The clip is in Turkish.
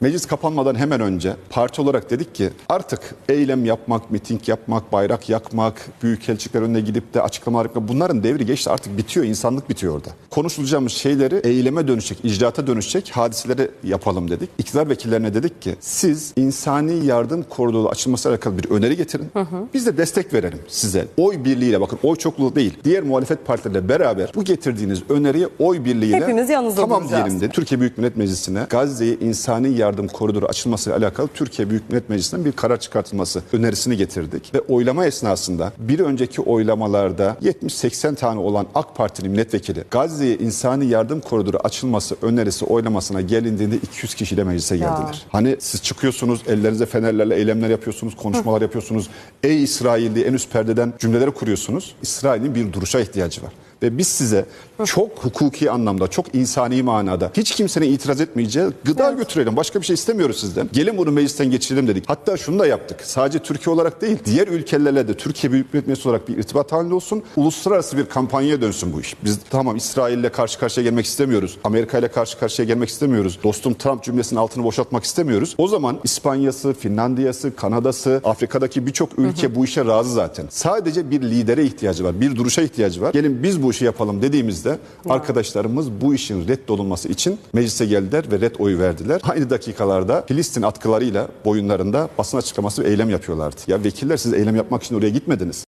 Meclis kapanmadan hemen önce parti olarak dedik ki artık eylem yapmak, miting yapmak, bayrak yakmak, büyükelçilikler önüne gidip de açıklamalar yapmak bunların devri geçti artık bitiyor. insanlık bitiyor orada. Konuşulacağımız şeyleri eyleme dönüşecek, icraata dönüşecek hadiseleri yapalım dedik. İktidar vekillerine dedik ki siz insani yardım koridoru açılması alakalı bir öneri getirin. Biz de destek verelim size. Oy birliğiyle bakın oy çokluğu değil. Diğer muhalefet partileriyle beraber bu getirdiğiniz öneriye oy birliğiyle Hepimiz yanınızda tamam duracağız. diyelim dedi. Türkiye Büyük Millet Meclisi'ne Gazze'ye insani yardım koridoru açılmasıyla alakalı Türkiye Büyük Millet Meclisi'nden bir karar çıkartılması önerisini getirdik. Ve oylama esnasında bir önceki oylamalarda 70-80 tane olan AK Partili milletvekili Gazze'ye insani yardım koridoru açılması önerisi oylamasına gelindiğinde 200 kişiyle meclise geldiler. Hani siz çıkıyorsunuz ellerinize fenerlerle eylemler yapıyorsunuz, konuşmalar yapıyorsunuz. Ey İsrail diye en üst perdeden cümleleri kuruyorsunuz. İsrail'in bir duruşa ihtiyacı var. Ve biz size çok hukuki anlamda, çok insani manada hiç kimsenin itiraz etmeyeceği gıda götürelim. Başka bir şey istemiyoruz sizden. Gelin bunu meclisten geçirelim dedik. Hatta şunu da yaptık. Sadece Türkiye olarak değil, diğer ülkelerle de Türkiye Büyük Millet Meclisi olarak bir irtibat halinde olsun. Uluslararası bir kampanyaya dönsün bu iş. Biz tamam İsrail'le karşı karşıya gelmek istemiyoruz. Amerika ile karşı karşıya gelmek istemiyoruz. Dostum Trump cümlesinin altını boşaltmak istemiyoruz. O zaman İspanya'sı, Finlandiya'sı, Kanada'sı, Afrika'daki birçok ülke bu işe razı zaten. Sadece bir lidere ihtiyacı var, bir duruşa ihtiyacı var. Gelin biz bu işi yapalım dediğimizde arkadaşlarımız bu işin reddolunması için meclise geldiler ve red oyu verdiler. Aynı dakikalarda Filistin atkılarıyla boyunlarında basın açıklaması ve eylem yapıyorlardı. Ya vekiller siz eylem yapmak için oraya gitmediniz.